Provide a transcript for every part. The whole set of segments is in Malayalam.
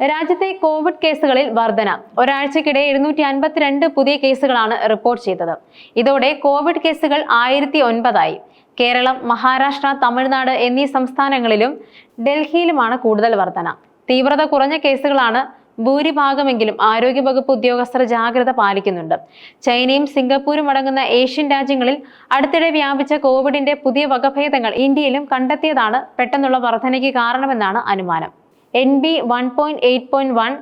രാജ്യത്തെ കോവിഡ് കേസുകളിൽ വർധന. ഒരാഴ്ചക്കിടെ എഴുന്നൂറ്റി അൻപത്തിരണ്ട് പുതിയ കേസുകളാണ് റിപ്പോർട്ട് ചെയ്തത്. ഇതോടെ കോവിഡ് കേസുകൾ ആയിരത്തി ഒൻപതായി കേരളം മഹാരാഷ്ട്ര തമിഴ്നാട് എന്നീ സംസ്ഥാനങ്ങളിലും ഡൽഹിയിലുമാണ് കൂടുതൽ വർധന. തീവ്രത കുറഞ്ഞ കേസുകളാണ് ഭൂരിഭാഗമെങ്കിലും ആരോഗ്യവകുപ്പ് ഉദ്യോഗസ്ഥർ ജാഗ്രത പാലിക്കുന്നുണ്ട്. ചൈനയും സിംഗപ്പൂരും അടങ്ങുന്ന ഏഷ്യൻ രാജ്യങ്ങളിൽ അടുത്തിടെ വ്യാപിച്ച കോവിഡിന്റെ പുതിയ വകഭേദങ്ങൾ ഇന്ത്യയിലും കണ്ടെത്തിയതാണ് പെട്ടെന്നുള്ള വർധനയ്ക്ക് കാരണമെന്നാണ് അനുമാനം. N B one point eight point one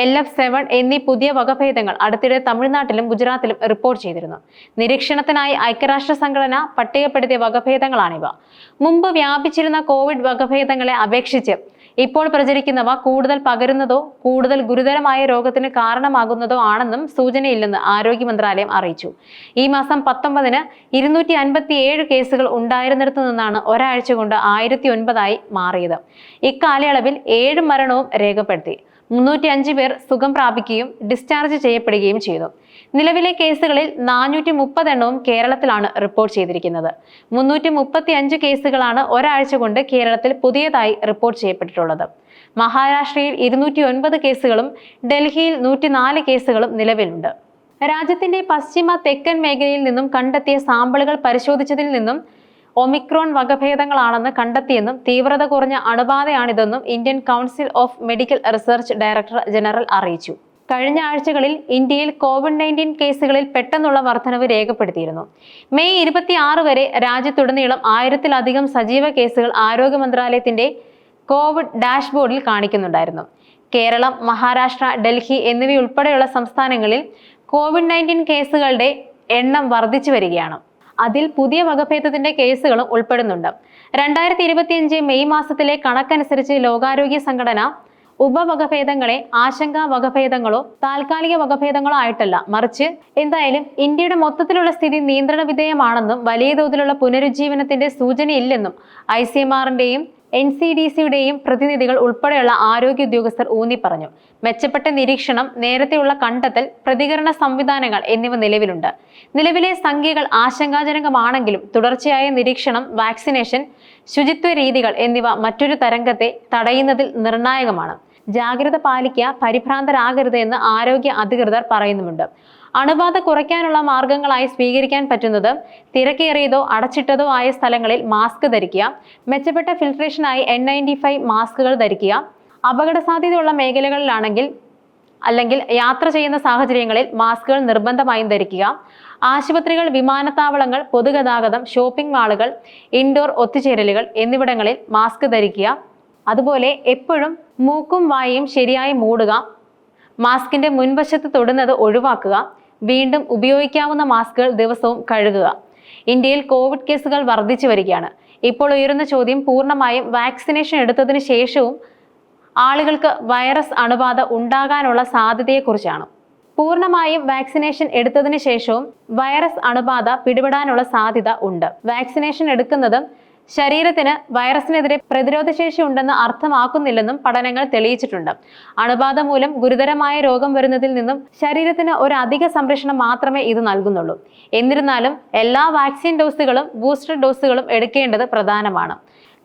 L F seven എന്നീ പുതിയ വകഭേദങ്ങൾ അടുത്തിടെ തമിഴ്നാട്ടിലും ഗുജറാത്തിലും റിപ്പോർട്ട് ചെയ്തിരുന്നു. നിരീക്ഷണത്തിനായി ഐക്യരാഷ്ട്ര സംഘടന പട്ടികപ്പെടുത്തിയ വകഭേദങ്ങളാണിവ. മുമ്പ് വ്യാപിച്ചിരുന്ന കോവിഡ് വകഭേദങ്ങളെ അപേക്ഷിച്ച് ഇപ്പോൾ പ്രചരിക്കുന്നവ കൂടുതൽ പകരുന്നതോ കൂടുതൽ ഗുരുതരമായ രോഗത്തിന് കാരണമാകുന്നതോ ആണെന്നും സൂചനയില്ലെന്ന് ആരോഗ്യ മന്ത്രാലയം അറിയിച്ചു. ഈ മാസം പത്തൊമ്പതിന് ഇരുന്നൂറ്റി അൻപത്തി ഏഴ് കേസുകൾ ഉണ്ടായിരുന്നിടത്തു നിന്നാണ് ഒരാഴ്ച കൊണ്ട് ആയിരത്തി ഒൻപതായി മാറിയത്. ഇക്കാലയളവിൽ ഏഴ് മരണവും രേഖപ്പെടുത്തി. മുന്നൂറ്റി അഞ്ച് പേർ സുഖം പ്രാപിക്കുകയും ഡിസ്ചാർജ് ചെയ്യപ്പെടുകയും ചെയ്തു. നിലവിലെ കേസുകളിൽ നാനൂറ്റി മുപ്പത് എണ്ണവും കേരളത്തിലാണ് റിപ്പോർട്ട് ചെയ്തിരിക്കുന്നത്. മുന്നൂറ്റി മുപ്പത്തി അഞ്ച് കേസുകളാണ് ഒരാഴ്ച കൊണ്ട് കേരളത്തിൽ പുതിയതായി റിപ്പോർട്ട് ചെയ്യപ്പെട്ടിട്ടുള്ളത്. മഹാരാഷ്ട്രയിൽ ഇരുന്നൂറ്റി ഒൻപത് കേസുകളും ഡൽഹിയിൽ നൂറ്റിനാല് കേസുകളും നിലവിലുണ്ട്. രാജ്യത്തിന്റെ പശ്ചിമ തെക്കൻ മേഖലയിൽ നിന്നും കണ്ടെത്തിയ സാമ്പിളുകൾ പരിശോധിച്ചതിൽ നിന്നും ഒമിക്രോൺ വകഭേദങ്ങളാണെന്ന് കണ്ടെത്തിയെന്നും തീവ്രത കുറഞ്ഞ അണുബാധയാണിതെന്നും Indian council of medical research director general അറിയിച്ചു. കഴിഞ്ഞ ആഴ്ചകളിൽ ഇന്ത്യയിൽ കോവിഡ് നയന്റീൻ കേസുകളിൽ പെട്ടെന്നുള്ള വർധനവ് രേഖപ്പെടുത്തിയിരുന്നു. മെയ് ഇരുപത്തി ആറ് വരെ രാജ്യത്തുടനീളം ആയിരത്തിലധികം സജീവ കേസുകൾ ആരോഗ്യ മന്ത്രാലയത്തിന്റെ കോവിഡ് ഡാഷ്ബോർഡിൽ കാണിക്കുന്നുണ്ടായിരുന്നു. കേരളം മഹാരാഷ്ട്ര ഡൽഹി എന്നിവയുൾപ്പെടെയുള്ള സംസ്ഥാനങ്ങളിൽ കോവിഡ് നയന്റീൻ കേസുകളുടെ എണ്ണം വർദ്ധിച്ചു വരികയാണ്. അതിൽ പുതിയ വകഭേദത്തിന്റെ കേസുകളും ഉൾപ്പെടുന്നുണ്ട്. രണ്ടായിരത്തി ഇരുപത്തിയഞ്ച് മെയ് മാസത്തിലെ കണക്കനുസരിച്ച് ലോകാരോഗ്യ സംഘടന ഉപവകഭേദങ്ങളെ ആശങ്കാ വകഭേദങ്ങളോ താൽക്കാലിക വകഭേദങ്ങളോ ആയിട്ടല്ല മറിച്ച് എന്തായാലും ഇന്ത്യയുടെ മൊത്തത്തിലുള്ള സ്ഥിതി നിയന്ത്രണ വിധേയമാണെന്നും വലിയ തോതിലുള്ള പുനരുജ്ജീവനത്തിന്റെ സൂചനയില്ലെന്നും ഐ സി എം ആറിന്റെയും എൻ സി ഡി സിയുടെയും പ്രതിനിധികൾ ഉൾപ്പെടെയുള്ള ആരോഗ്യ ഉദ്യോഗസ്ഥർ ഊന്നി പറഞ്ഞു മെച്ചപ്പെട്ട നിരീക്ഷണം നേരത്തെയുള്ള കണ്ടെത്തൽ പ്രതികരണ സംവിധാനങ്ങൾ എന്നിവ നിലവിലുണ്ട്. നിലവിലെ സംഖ്യകൾ ആശങ്കാജനകമാണെങ്കിലും തുടർച്ചയായ നിരീക്ഷണം വാക്സിനേഷൻ ശുചിത്വ രീതികൾ എന്നിവ മറ്റൊരു തരംഗത്തെ തടയുന്നതിൽ നിർണായകമാണ്. ജാഗ്രത പാലിക്കുക പരിഭ്രാന്തരാകരുത് എന്ന് ആരോഗ്യ അധികൃതർ പറയുന്നുമുണ്ട്. അണുബാധ കുറയ്ക്കാനുള്ള മാർഗങ്ങളായി സ്വീകരിക്കാൻ പറ്റുന്നത് തിരക്കേറിയതോ അടച്ചിട്ടതോ ആയ സ്ഥലങ്ങളിൽ മാസ്ക് ധരിക്കുക മെച്ചപ്പെട്ട ഫിൽട്രേഷനായി എൻ നയന്റി ഫൈവ് മാസ്കുകൾ ധരിക്കുക അപകട സാധ്യതയുള്ള മേഖലകളിലാണെങ്കിൽ അല്ലെങ്കിൽ യാത്ര ചെയ്യുന്ന സാഹചര്യങ്ങളിൽ മാസ്കുകൾ നിർബന്ധമായും ധരിക്കുക ആശുപത്രികൾ വിമാനത്താവളങ്ങൾ പൊതുഗതാഗതം ഷോപ്പിംഗ് മാളുകൾ ഇൻഡോർ ഒത്തുചേരലുകൾ എന്നിവിടങ്ങളിൽ മാസ്ക് ധരിക്കുക. അതുപോലെ എപ്പോഴും മൂക്കും വായയും ശരിയായി മൂടുക മാസ്കിന്റെ മുൻവശത്ത് തൊടുന്നത് ഒഴിവാക്കുക വീണ്ടും ഉപയോഗിക്കാവുന്ന മാസ്കുകൾ ദിവസവും കഴുകുക. ഇന്ത്യയിൽ കോവിഡ് കേസുകൾ വർദ്ധിച്ചു വരികയാണ്. ഇപ്പോൾ ഉയരുന്ന ചോദ്യം പൂർണമായും വാക്സിനേഷൻ എടുത്തതിന് ശേഷവും ആളുകൾക്ക് വൈറസ് അണുബാധ ഉണ്ടാകാനുള്ള സാധ്യതയെക്കുറിച്ചാണ്. പൂർണമായും വാക്സിനേഷൻ എടുത്തതിന് ശേഷവും വൈറസ് അണുബാധ പിടിപെടാനുള്ള സാധ്യത ഉണ്ട്. വാക്സിനേഷൻ എടുക്കുന്നത് ശരീരത്തിന് വൈറസിനെതിരെ പ്രതിരോധശേഷി ഉണ്ടെന്ന് അർത്ഥമാക്കുന്നില്ലെന്നും പഠനങ്ങൾ തെളിയിച്ചിട്ടുണ്ട്. അണുബാധ മൂലം ഗുരുതരമായ രോഗം വരുന്നതിൽ നിന്നും ശരീരത്തിന് ഒരു അധിക സംരക്ഷണം മാത്രമേ ഇത് നൽകുന്നുള്ളൂ. എന്നിരുന്നാലും എല്ലാ വാക്സിൻ ഡോസുകളും ബൂസ്റ്റർ ഡോസുകളും എടുക്കേണ്ടത് പ്രധാനമാണ്.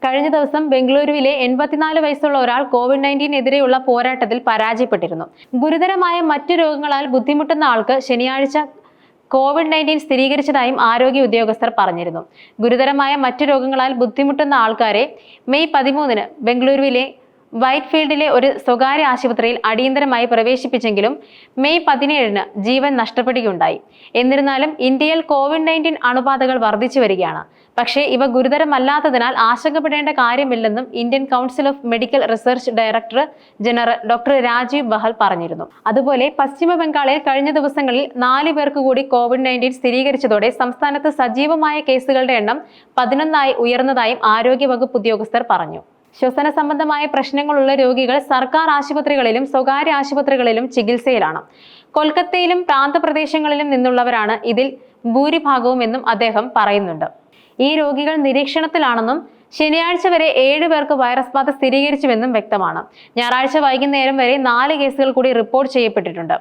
കഴിഞ്ഞ ദിവസം ബംഗളൂരുവിലെ എൺപത്തിനാല് വയസ്സുള്ള ഒരാൾ കോവിഡ് നയന്റീനെതിരെയുള്ള പോരാട്ടത്തിൽ പരാജയപ്പെട്ടിരുന്നു. ഗുരുതരമായ മറ്റു രോഗങ്ങളാൽ ബുദ്ധിമുട്ടുന്ന ആൾക്ക് ശനിയാഴ്ച കോവിഡ് നയന്റീൻ സ്ഥിരീകരിച്ചതായും ആരോഗ്യ ഉദ്യോഗസ്ഥർ പറഞ്ഞിരുന്നു. ഗുരുതരമായ മറ്റു രോഗങ്ങളാൽ ബുദ്ധിമുട്ടുന്ന ആൾക്കാരെ മെയ് പതിമൂന്നിന് ബംഗളൂരുവിലെ വൈറ്റ് ഫീൽഡിലെ ഒരു സ്വകാര്യ ആശുപത്രിയിൽ അടിയന്തരമായി പ്രവേശിപ്പിച്ചെങ്കിലും മെയ് പതിനേഴിന് ജീവൻ നഷ്ടപ്പെടുകയുണ്ടായി. എന്നിരുന്നാലും ഇന്ത്യയിൽ കോവിഡ് നയന്റീൻ അണുബാധകൾ വർദ്ധിച്ചു വരികയാണ്. പക്ഷേ ഇവ ഗുരുതരമല്ലാത്തതിനാൽ ആശങ്കപ്പെടേണ്ട കാര്യമില്ലെന്നും Indian council of medical research director general doctor Rajiv Bahl പറഞ്ഞിരുന്നു. അതുപോലെ പശ്ചിമ ബംഗാളിൽ കഴിഞ്ഞ ദിവസങ്ങളിൽ നാല് പേർക്ക് കൂടി കോവിഡ് നയന്റീൻ സ്ഥിരീകരിച്ചതോടെ സംസ്ഥാനത്ത് സജീവമായ കേസുകളുടെ എണ്ണം പതിനൊന്നായി ഉയർന്നതായും ആരോഗ്യവകുപ്പ് ഉദ്യോഗസ്ഥർ പറഞ്ഞു. ശ്വസന സംബന്ധമായ പ്രശ്നങ്ങളുള്ള രോഗികൾ സർക്കാർ ആശുപത്രികളിലും സ്വകാര്യ ആശുപത്രികളിലും ചികിത്സയിലാണ്. കൊൽക്കത്തയിലും പ്രാന്തപ്രദേശങ്ങളിലും നിന്നുള്ളവരാണ് ഇതിൽ ഭൂരിഭാഗവും എന്നും അദ്ദേഹം പറയുന്നുണ്ട്. ഈ രോഗികൾ നിരീക്ഷണത്തിലാണെന്നും ശനിയാഴ്ച വരെ ഏഴ് പേർക്ക് വൈറസ് ബാധ സ്ഥിരീകരിച്ചുവെന്നും വ്യക്തമാണ്. ഞായറാഴ്ച വൈകുന്നേരം വരെ നാല് കേസുകൾ കൂടി റിപ്പോർട്ട് ചെയ്യപ്പെട്ടിട്ടുണ്ട്.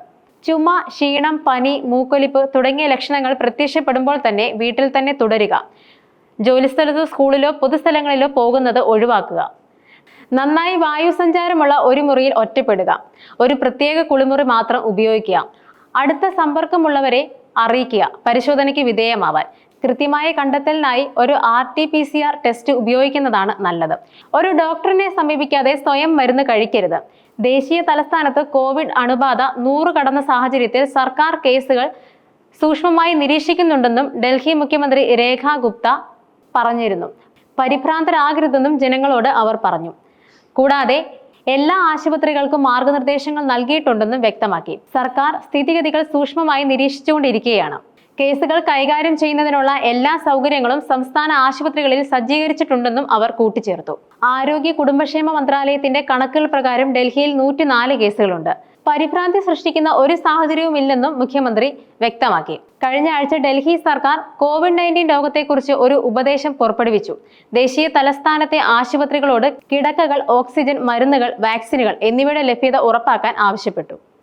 ചുമ ക്ഷീണം പനി മൂക്കൊലിപ്പ് തുടങ്ങിയ ലക്ഷണങ്ങൾ പ്രത്യക്ഷപ്പെടുമ്പോൾ തന്നെ വീട്ടിൽ തന്നെ തുടരുക. ജോലിസ്ഥലത്തോ സ്കൂളിലോ പൊതുസ്ഥലങ്ങളിലോ പോകുന്നത് ഒഴിവാക്കുക. നന്നായി വായുസഞ്ചാരമുള്ള ഒരു മുറിയിൽ ഒറ്റപ്പെടുക. ഒരു പ്രത്യേക കുളിമുറി മാത്രം ഉപയോഗിക്കുക. അടുത്ത സമ്പർക്കമുള്ളവരെ അറിയിക്കുക. പരിശോധനയ്ക്ക് വിധേയമാവാൻ. കൃത്യമായ കണ്ടെത്തലിനായി ഒരു R T P C R test ഉപയോഗിക്കുന്നതാണ് നല്ലത്. ഒരു ഡോക്ടറിനെ സമീപിക്കാതെ സ്വയം മരുന്ന് കഴിക്കരുത്. ദേശീയ തലസ്ഥാനത്ത് കോവിഡ് അണുബാധ നൂറ് കടന്ന സാഹചര്യത്തിൽ സർക്കാർ കേസുകൾ സൂക്ഷ്മമായി നിരീക്ഷിക്കുന്നുണ്ടെന്നും ഡൽഹി മുഖ്യമന്ത്രി രേഖ ഗുപ്ത പറഞ്ഞിരുന്നു. പരിഭ്രാന്തരാകരുതെന്നും ജനങ്ങളോട് അവർ പറഞ്ഞു. കൂടാതെ എല്ലാ ആശുപത്രികൾക്കും മാർഗനിർദ്ദേശങ്ങൾ നൽകിയിട്ടുണ്ടെന്നും വ്യക്തമാക്കി. സർക്കാർ സ്ഥിതിഗതികൾ സൂക്ഷ്മമായി നിരീക്ഷിച്ചുകൊണ്ടിരിക്കുകയാണ്. കേസുകൾ കൈകാര്യം ചെയ്യുന്നതിനുള്ള എല്ലാ സൗകര്യങ്ങളും സംസ്ഥാന ആശുപത്രികളിൽ സജ്ജീകരിച്ചിട്ടുണ്ടെന്നും അവർ കൂട്ടിച്ചേർത്തു. ആരോഗ്യ കുടുംബക്ഷേമ മന്ത്രാലയത്തിന്റെ കണക്കുകൾ പ്രകാരം ഡൽഹിയിൽ നൂറ്റിനാല് കേസുകളുണ്ട്. പരിഭ്രാന്തി സൃഷ്ടിക്കുന്ന ഒരു സാഹചര്യവുമില്ലെന്നും മുഖ്യമന്ത്രി വ്യക്തമാക്കി. കഴിഞ്ഞ ആഴ്ച ഡൽഹി സർക്കാർ കോവിഡ് നയന്റീൻ രോഗത്തെക്കുറിച്ച് ഒരു ഉപദേശം പുറപ്പെടുവിച്ചു. ദേശീയ തലസ്ഥാനത്തെ ആശുപത്രികളോട് കിടക്കകൾ ഓക്സിജൻ മരുന്നുകൾ വാക്സിനുകൾ എന്നിവയുടെ ലഭ്യത ഉറപ്പാക്കാൻ ആവശ്യപ്പെട്ടു.